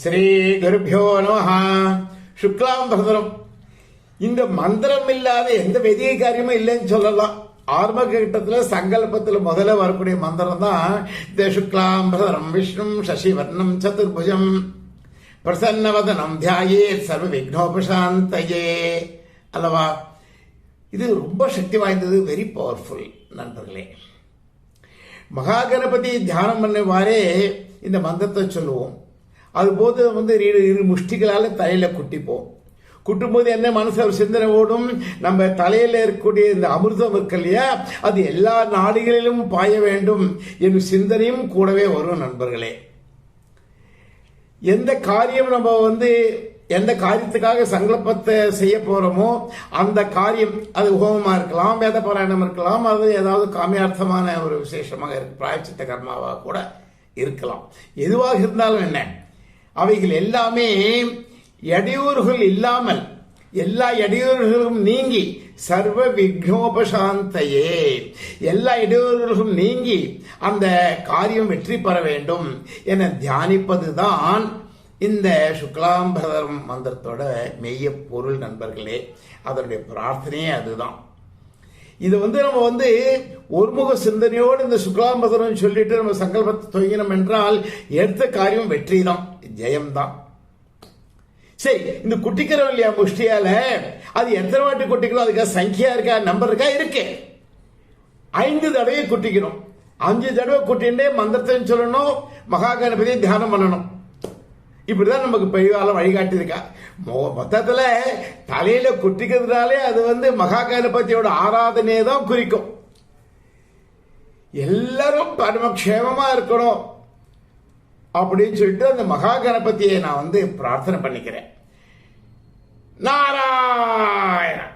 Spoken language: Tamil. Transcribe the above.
ஸ்ரீ நமஹா. சுக்லாம் பகதரம் இந்த மந்திரம் இல்லாத எந்த வெதிய காரியமும் இல்லைன்னு சொல்லலாம். ஆரம்ப கட்டத்துல சங்கல்பத்துல முதல்ல வரக்கூடிய மந்திரம் தான் இந்த சுக்லாம் பரதரம். விஷ்ணு சசிவர்ணம் சதுர்புஜம். பிரசன்னவதனம் தியாயே சர்வ விக்னோபசாந்தையே அல்லவா? இது ரொம்ப சக்தி வாய்ந்தது வெரி பவர்ஃபுல் நண்பர்களே. மகா கணபதி தியானம் பண்ணுவாரே இந்த மந்திரத்தை சொல்லுவோம். அதுபோது வந்து இரு இரு முஷ்டிகளால் தலையில் குட்டிப்போம். குட்டும்போது என்ன? மனசு ஒரு சிந்தனை ஓடும். நம்ம தலையில் இருக்கக்கூடிய இந்த அமிர்தம் இருக்கு இல்லையா? அது எல்லா நாடுகளிலும் பாய வேண்டும். என்னும் சிந்தனையும் கூடவே வரும் நண்பர்களே. எந்த காரியம் நம்ம வந்து எந்த காரியத்துக்காக சங்கல்பத்தை செய்ய போகிறோமோ அந்த காரியம் அது ஹோமமாக இருக்கலாம் வேத பாராயணம் இருக்கலாம் அது ஏதாவது காமியார்த்தமான ஒரு விசேஷமாக இருக்கு. பிராயச்சித்த கர்மாவாக கூட இருக்கலாம். எதுவாக இருந்தாலும் என்ன? அவைகள் எல்லாமே இடையூறுகள் இல்லாமல் எல்லா இடையூறுகளும் நீங்கி சர்வ விக்னோபசாந்தையே. எல்லா இடையூறுகளும் நீங்கி அந்த காரியம் வெற்றி பெற வேண்டும் என தியானிப்பதுதான் இந்த சுக்லாம்பரம் மந்திரத்தோட மெய்ய பொருள் நண்பர்களே. அதனுடைய பிரார்த்தனையே அதுதான். இது வந்து நம்ம வந்து ஒருமுக சிந்தனையோடு இந்த சுக்லாம்பரம் சொல்லிட்டு நம்ம சங்கல்பத்தை தொங்கினோம் என்றால் எடுத்த காரியம் வெற்றி தான் ஜெயம்தான். சரி இந்த குட்டிக்கிறோம் இல்லையா முஷ்டியால அது எத்தனை வாட்டி குட்டிக்கிறோம் அதுக்காக சங்கியா இருக்கா? நம்பர் இருக்கா? இருக்கு. ஐந்து தடவை குட்டிக்கணும். அஞ்சு தடவை குட்டின்றே மந்திரத்தை சொல்லணும். மகா கணபதியை தியானம் பண்ணணும். இப்படிதான் நமக்கு பெரியவால வழிகாட்டியிருக்கா. மொத்தத்தில் தலையில குட்டிக்கிறதுனாலே அது வந்து மகா கணபதியோட ஆராதனையை தான் குறிக்கும். எல்லாரும் பரமக்ஷேமமா இருக்கணும். அப்படின்னு சொல்லிட்டு அந்த மகா கணபதியை நான் வந்து பிரார்த்தனை பண்ணிக்கிறேன். நாராயணன்